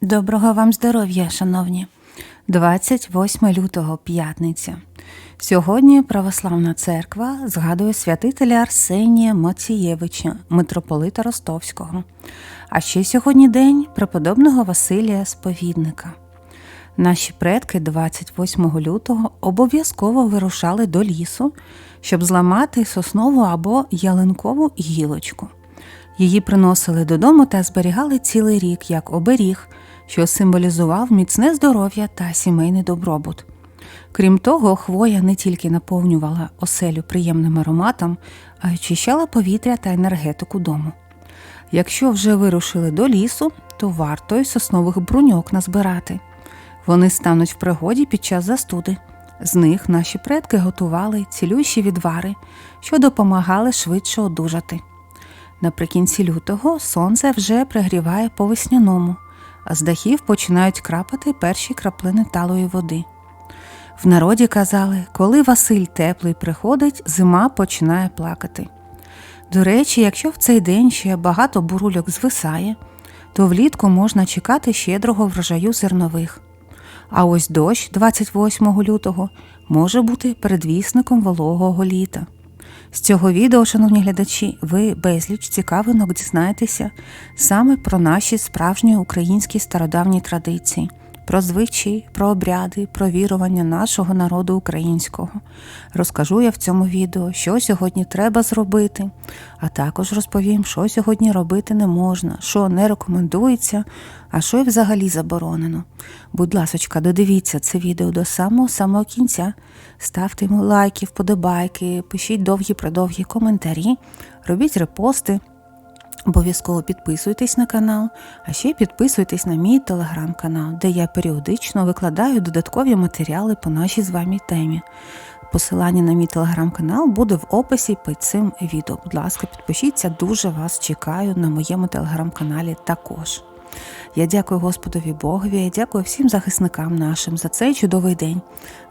Доброго вам здоров'я, шановні. 28 лютого п'ятниця. Сьогодні Православна церква згадує святителя Арсенія Моцієвича, митрополита Ростовського. А ще сьогодні день преподобного Василія Сповідника. Наші предки 28 лютого обов'язково вирушали до лісу, щоб зламати соснову або ялинкову гілочку. Її приносили додому та зберігали цілий рік як оберіг, що символізував міцне здоров'я та сімейний добробут. Крім того, хвоя не тільки наповнювала оселю приємним ароматом, а й очищала повітря та енергетику дому. Якщо вже вирушили до лісу, то варто й соснових бруньок назбирати. Вони стануть в пригоді під час застуди. З них наші предки готували цілющі відвари, що допомагали швидше одужати. Наприкінці лютого сонце вже пригріває по весняному, а з дахів починають крапати перші краплини талої води. В народі казали, коли Василь теплий приходить, зима починає плакати. До речі, якщо в цей день ще багато бурульок звисає, то влітку можна чекати щедрого врожаю зернових. А ось дощ 28 лютого може бути передвісником вологого літа. З цього відео, шановні глядачі, ви безліч цікавинок дізнаєтеся саме про наші справжні українські стародавні традиції, про звичаї, про обряди, про вірування нашого народу українського. Розкажу я в цьому відео, що сьогодні треба зробити, а також розповім, що сьогодні робити не можна, що не рекомендується, а що й взагалі заборонено. Будь ласочка, додивіться це відео до самого самого кінця. Ставте йому лайки, вподобайки, пишіть довгі-продовгі коментарі, робіть репости. Обов'язково підписуйтесь на канал, а ще підписуйтесь на мій телеграм-канал, де я періодично викладаю додаткові матеріали по нашій з вами темі. Посилання на мій телеграм-канал буде в описі під цим відео. Будь ласка, підпишіться, дуже вас чекаю на моєму телеграм-каналі також. Я дякую Господові Богові, я дякую всім захисникам нашим за цей чудовий день,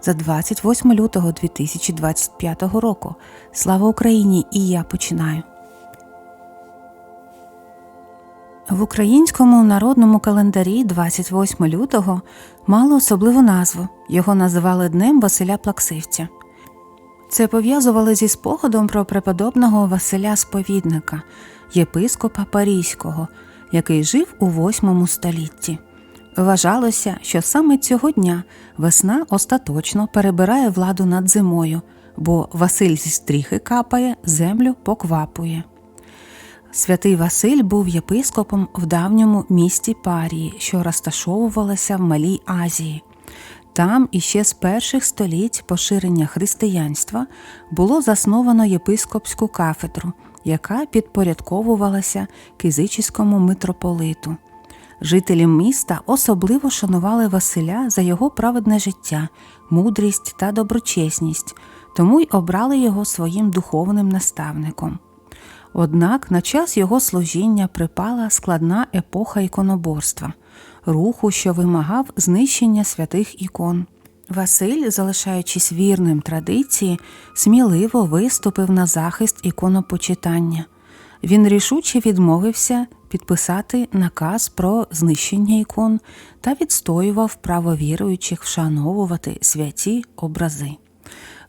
за 28 лютого 2025 року. Слава Україні! І я починаю. В українському народному календарі 28 лютого мало особливу назву. Його називали Днем Василя Плаксивця. Це пов'язували зі спогадом про преподобного Василя Сповідника, єпископа Парійського, який жив у 8 столітті. Вважалося, що саме цього дня весна остаточно перебирає владу над зимою, бо Василь зі стріхи капає, землю поквапує. Святий Василь був єпископом в давньому місті Парії, що розташовувалося в Малій Азії. Там іще з перших століть поширення християнства було засновано єпископську кафедру, яка підпорядковувалася кизичському митрополиту. Жителі міста особливо шанували Василя за його праведне життя, мудрість та доброчесність, тому й обрали його своїм духовним наставником. Однак на час його служіння припала складна епоха іконоборства, руху, що вимагав знищення святих ікон. Василь, залишаючись вірним традиції, сміливо виступив на захист іконопочитання. Він рішуче відмовився підписати наказ про знищення ікон та відстоював право віруючих вшановувати святі образи.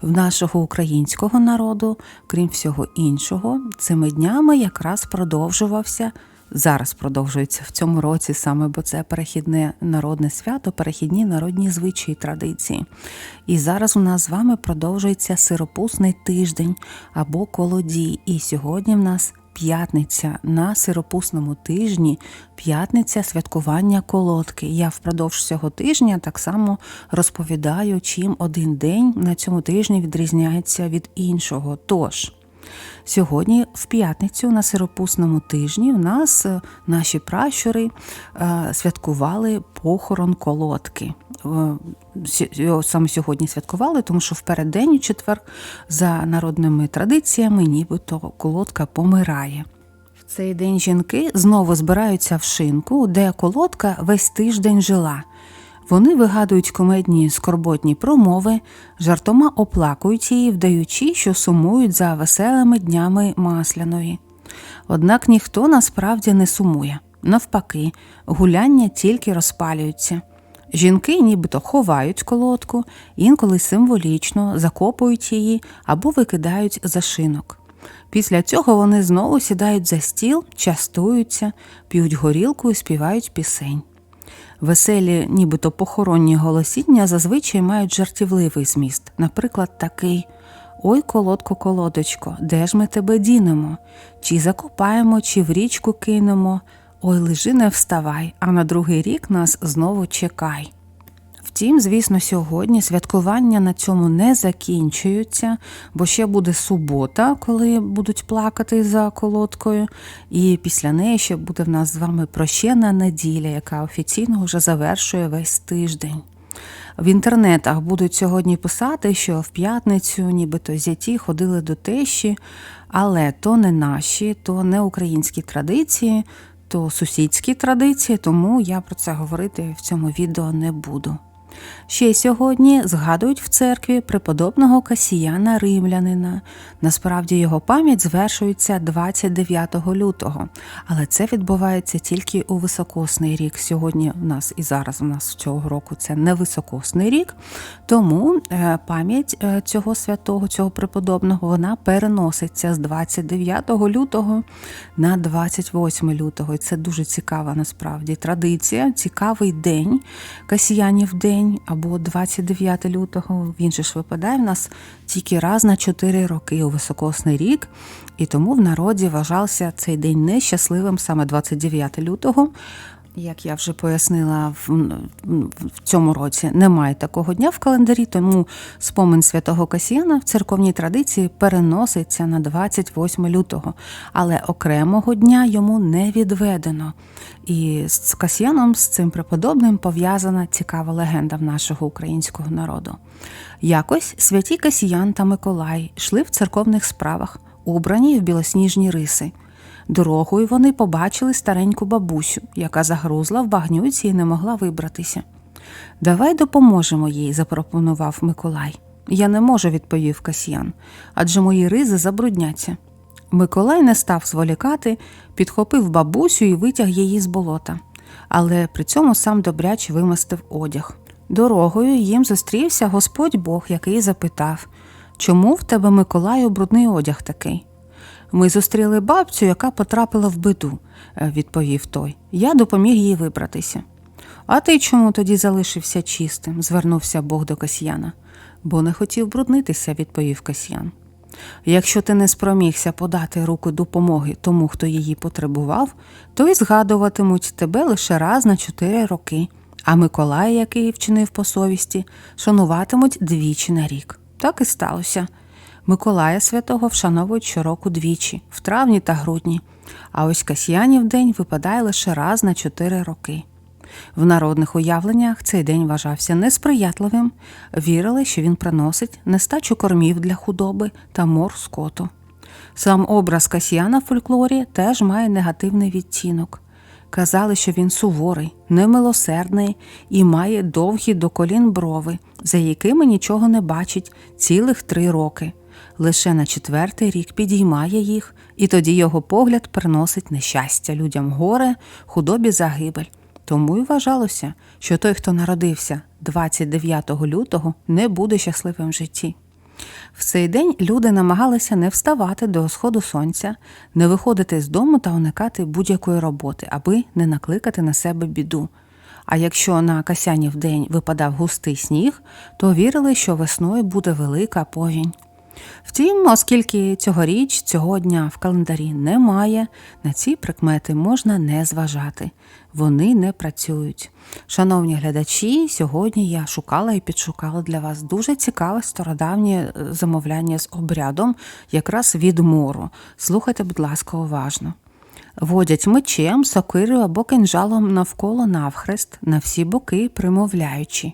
В нашого українського народу, крім всього іншого, цими днями якраз продовжувався. Зараз продовжується в цьому році саме, бо це перехідне народне свято, перехідні народні звичаї традиції. І зараз у нас з вами продовжується сиропусний тиждень або колодій. І сьогодні в нас п'ятниця на сиропусному тижні, п'ятниця святкування колодки. Я впродовж цього тижня так само розповідаю, чим один день на цьому тижні відрізняється від іншого. Тож. Сьогодні, в п'ятницю, на сиропусному тижні, у нас е, наші пращури е, святкували похорон колодки. Його саме сьогодні святкували, тому що в переддень четвер, за народними традиціями, нібито колодка помирає. В цей день жінки знову збираються в шинку, де колодка весь тиждень жила. Вони вигадують комедні скорботні промови, жартома оплакують її, вдаючи, що сумують за веселими днями масляної. Однак ніхто насправді не сумує. Навпаки, гуляння тільки розпалюються. Жінки нібито ховають колодку, інколи символічно закопують її або викидають за шинок. Після цього вони знову сідають за стіл, частуються, п'ють горілку і співають пісень. Веселі, нібито похоронні голосіння зазвичай мають жартівливий зміст, наприклад, такий Ой, колодко, колодочко, де ж ми тебе дінемо? Чи закопаємо, чи в річку кинемо? Ой, лежи, не вставай, а на другий рік нас знову чекай. Втім, звісно, сьогодні святкування на цьому не закінчуються, бо ще буде субота, коли будуть плакати за колодкою, і після неї ще буде в нас з вами прощена неділя, яка офіційно вже завершує весь тиждень. В інтернетах будуть сьогодні писати, що в п'ятницю нібито зяті ходили до тещі, але то не наші, то не українські традиції, то сусідські традиції, тому я про це говорити в цьому відео не буду. Ще сьогодні згадують в церкві преподобного Касіяна Римлянина. Насправді його пам'ять звершується 29 лютого, але це відбувається тільки у високосний рік. Сьогодні в нас і зараз у нас цього року це не високосний рік, тому е, пам'ять е, цього святого, цього преподобного, вона переноситься з 29 лютого на 28 лютого. І це дуже цікава насправді традиція, цікавий день Касіянів день або 29 лютого. Він же ж випадає в нас тільки раз на 4 роки у високосний рік, і тому в народі вважався цей день нещасливим саме 29 лютого. Як я вже пояснила, в цьому році немає такого дня в календарі, тому спомин святого Касіяна в церковній традиції переноситься на 28 лютого, але окремого дня йому не відведено. І з Касьяном, з цим преподобним, пов'язана цікава легенда в нашого українського народу. Якось святі Касіян та Миколай йшли в церковних справах, убрані в білосніжні риси. Дорогою вони побачили стареньку бабусю, яка загрузла в багнюці і не могла вибратися. Давай допоможемо їй, запропонував Миколай. Я не можу, відповів Касьян, адже мої ризи забрудняться. Миколай не став зволікати, підхопив бабусю і витяг її з болота, але при цьому сам добряче вимостив одяг. Дорогою їм зустрівся Господь Бог, який запитав Чому в тебе, Миколаю, брудний одяг такий? Ми зустріли бабцю, яка потрапила в биду, е, відповів той. Я допоміг їй вибратися. А ти чому тоді залишився чистим? звернувся Бог до Касьяна. Бо не хотів бруднитися, відповів Касьян. Якщо ти не спромігся подати руку допомоги тому, хто її потребував, то й згадуватимуть тебе лише раз на чотири роки, а Миколая, який вчинив по совісті, шануватимуть двічі на рік. Так і сталося. Миколая святого вшановують щороку двічі, в травні та грудні, а ось Касьянів день випадає лише раз на чотири роки. В народних уявленнях цей день вважався несприятливим, вірили, що він приносить нестачу кормів для худоби та мор скоту. Сам образ Касьяна в фольклорі теж має негативний відтінок. Казали, що він суворий, немилосердний і має довгі до колін брови, за якими нічого не бачить цілих три роки. Лише на четвертий рік підіймає їх, і тоді його погляд приносить нещастя людям горе, худобі загибель. Тому й вважалося, що той, хто народився 29 лютого, не буде щасливим в житті. В цей день люди намагалися не вставати до сходу сонця, не виходити з дому та уникати будь-якої роботи, аби не накликати на себе біду. А якщо на Касянів день випадав густий сніг, то вірили, що весною буде велика повінь. Втім, оскільки цьогоріч цього дня в календарі немає, на ці прикмети можна не зважати, вони не працюють. Шановні глядачі, сьогодні я шукала і підшукала для вас дуже цікаве стародавнє е, замовляння з обрядом, якраз від мору. Слухайте, будь ласка, уважно. Водять мечем, сокирою або кинжалом навколо навхрест, на всі боки примовляючи.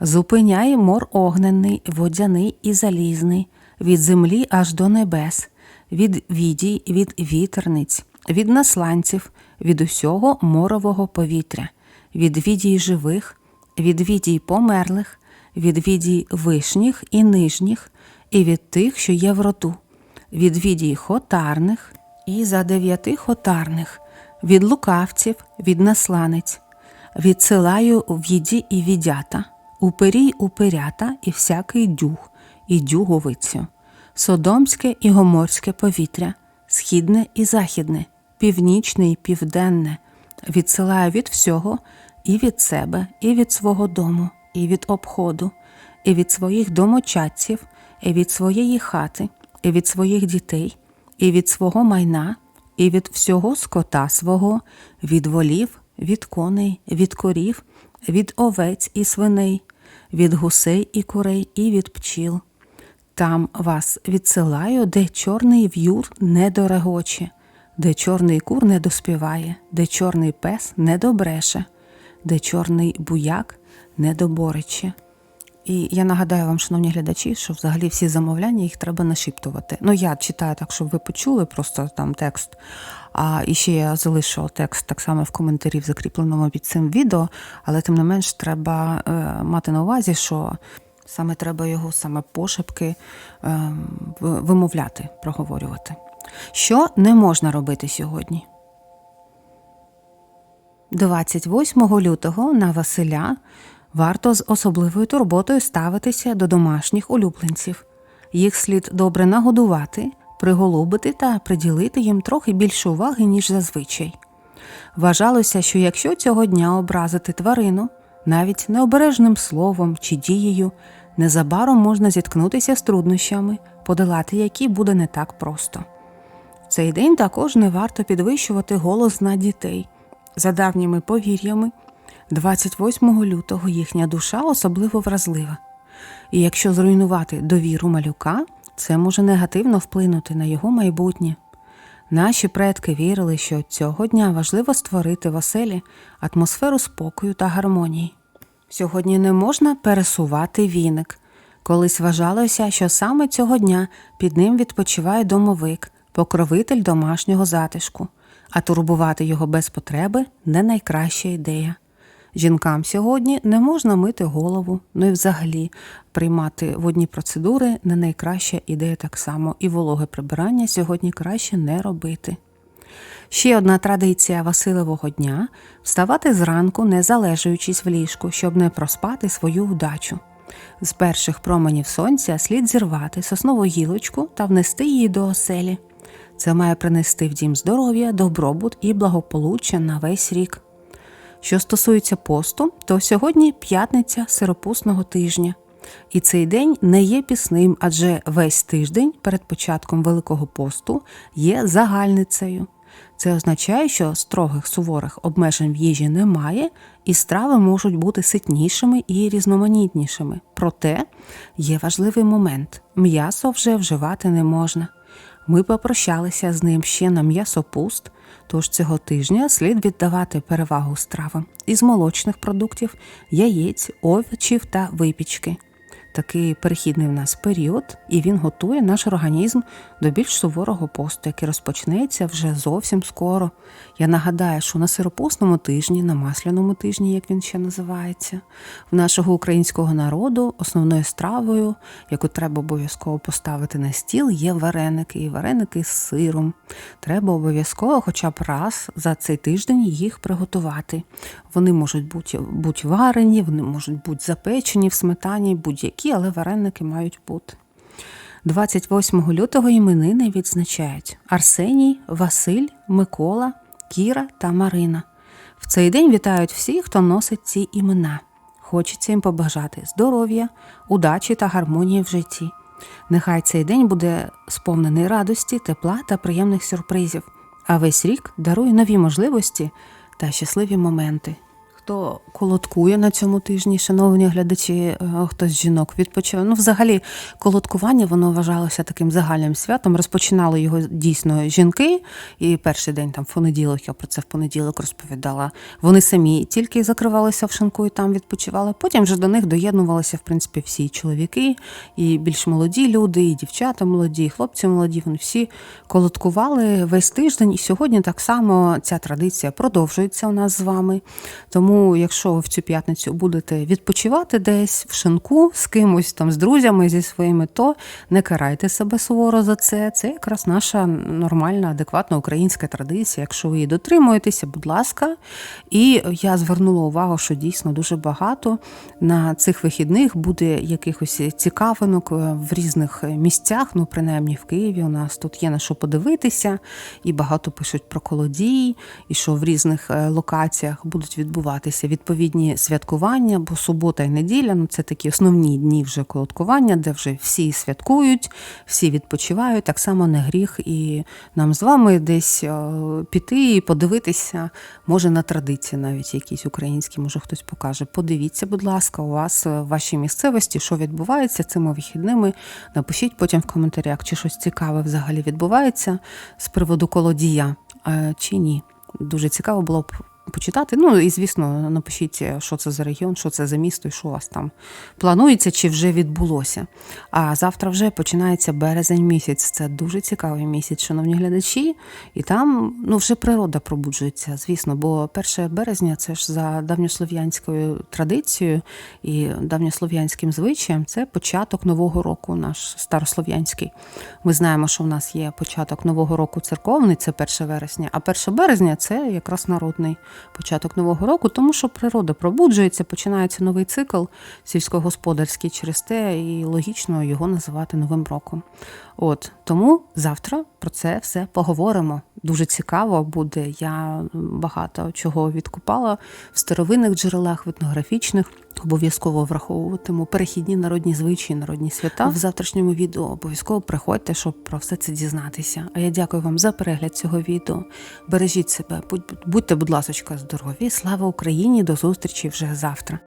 Зупиняє мор огненний, водяний і залізний від землі аж до небес, від відій, від вітерниць, від насланців, від усього морового повітря, від відій живих, від відій померлих, від відій вишніх і нижніх, і від тих, що є в роту, від відій хотарних і за дев'яти хотарних, від лукавців, від насланець, відсилаю в їді і відята, уперій уперята і всякий дюг, і дюговицю, содомське і гоморське повітря, східне і західне, північне і південне, відсилаю від всього і від себе, і від свого дому, і від обходу, і від своїх домочадців, і від своєї хати, і від своїх дітей, і від свого майна, і від всього скота свого, від волів, від коней, від корів, від овець і свиней, від гусей і курей, і від пчіл. Там вас відсилаю, де чорний в'юр не дорегоче, де чорний кур не доспіває, де чорний пес не добреше, де чорний буяк не доборече. І я нагадаю вам, шановні глядачі, що взагалі всі замовляння їх треба нашіптувати. Ну, я читаю так, щоб ви почули просто там текст. А і ще я залишу текст так само в коментарі в закріпленому під цим відео, але тим не менш треба е, мати на увазі, що саме треба його саме пошепки е, вимовляти, проговорювати. Що не можна робити сьогодні? 28 лютого на Василя варто з особливою турботою ставитися до домашніх улюбленців. Їх слід добре нагодувати, приголубити та приділити їм трохи більше уваги, ніж зазвичай. Вважалося, що якщо цього дня образити тварину, навіть необережним словом чи дією, незабаром можна зіткнутися з труднощами, подолати які буде не так просто. В цей день також не варто підвищувати голос на дітей. За давніми повір'ями, 28 лютого їхня душа особливо вразлива. І якщо зруйнувати довіру малюка, це може негативно вплинути на його майбутнє. Наші предки вірили, що цього дня важливо створити в оселі атмосферу спокою та гармонії. Сьогодні не можна пересувати віник. Колись вважалося, що саме цього дня під ним відпочиває домовик, покровитель домашнього затишку, а турбувати його без потреби не найкраща ідея. Жінкам сьогодні не можна мити голову, ну і взагалі приймати водні процедури не найкраща ідея так само, і вологе прибирання сьогодні краще не робити. Ще одна традиція Василевого дня вставати зранку, не залежуючись в ліжку, щоб не проспати свою удачу. З перших променів сонця слід зірвати соснову гілочку та внести її до оселі. Це має принести в дім здоров'я, добробут і благополуччя на весь рік. Що стосується посту, то сьогодні п'ятниця сиропусного тижня. І цей день не є пісним, адже весь тиждень перед початком Великого посту є загальницею. Це означає, що строгих суворих обмежень в їжі немає, і страви можуть бути ситнішими і різноманітнішими. Проте є важливий момент: м'ясо вже вживати не можна. Ми попрощалися з ним ще на м'ясопуст, тож цього тижня слід віддавати перевагу стравам із молочних продуктів, яєць, овочів та випічки. Такий перехідний в нас період, і він готує наш організм до більш суворого посту, який розпочнеться вже зовсім скоро. Я нагадаю, що на сиропусному тижні, на масляному тижні, як він ще називається, в нашого українського народу основною стравою, яку треба обов'язково поставити на стіл, є вареники, і вареники з сиром. Треба обов'язково, хоча б раз за цей тиждень їх приготувати. Вони можуть бути, бути варені, вони можуть бути запечені в сметані, будь-які, але вареники мають бути. 28 лютого іменини відзначають Арсеній, Василь, Микола, Кіра та Марина. В цей день вітають всіх, хто носить ці імена. Хочеться їм побажати здоров'я, удачі та гармонії в житті. Нехай цей день буде сповнений радості, тепла та приємних сюрпризів, а весь рік дарує нові можливості та щасливі моменти. Хто колодкує на цьому тижні, шановні глядачі, е, хтось з жінок відпочиває. Ну, взагалі, колодкування воно вважалося таким загальним святом. Розпочинали його дійсно жінки. І перший день там в понеділок, я про це в понеділок розповідала. Вони самі тільки закривалися в шинку і там відпочивали. Потім вже до них доєднувалися, в принципі, всі чоловіки, і більш молоді люди, і дівчата молоді, і хлопці молоді. Вони всі колодкували весь тиждень. І сьогодні так само ця традиція продовжується у нас з вами. Тому Тому, якщо ви в цю п'ятницю будете відпочивати десь в шинку з кимось там з друзями зі своїми, то не карайте себе суворо за це. Це якраз наша нормальна, адекватна українська традиція. Якщо ви її дотримуєтеся, будь ласка. І я звернула увагу, що дійсно дуже багато на цих вихідних буде якихось цікавинок е, в різних місцях. Ну, принаймні в Києві у нас тут є на що подивитися, і багато пишуть про колодій, і що в різних е, локаціях будуть відбуватися відповідні святкування, бо субота і неділя ну це такі основні дні вже колодкування, де вже всі святкують, всі відпочивають. Так само не гріх і нам з вами десь е, піти і подивитися, може на традиції навіть якісь українські, може хтось покаже. Подивіться, будь ласка, у вас е, в вашій місцевості, що відбувається цими вихідними. Напишіть потім в коментарях, чи щось цікаве взагалі відбувається з приводу колодія, е, чи ні. Дуже цікаво було б почитати. Ну і звісно, напишіть, що це за регіон, що це за місто і що у вас там планується чи вже відбулося. А завтра вже починається березень місяць. Це дуже цікавий місяць, шановні глядачі. І там ну, вже природа пробуджується, звісно, бо 1 березня це ж за давньослов'янською традицією і давньослов'янським звичаєм це початок нового року, наш старослов'янський. Ми знаємо, що в нас є початок нового року церковний, це 1 вересня, а 1 березня це якраз народний початок нового року, тому що природа пробуджується, починається новий цикл сільськогосподарський через те, і логічно його називати новим роком. От тому завтра про це все поговоримо. Дуже цікаво буде. Я багато чого відкупала в старовинних джерелах, в етнографічних. Обов'язково враховуватиму перехідні народні звичаї, народні свята. В завтрашньому відео обов'язково приходьте, щоб про все це дізнатися. А я дякую вам за перегляд цього відео. Бережіть себе, будьте, будь ласка, здорові. Слава Україні! До зустрічі вже завтра.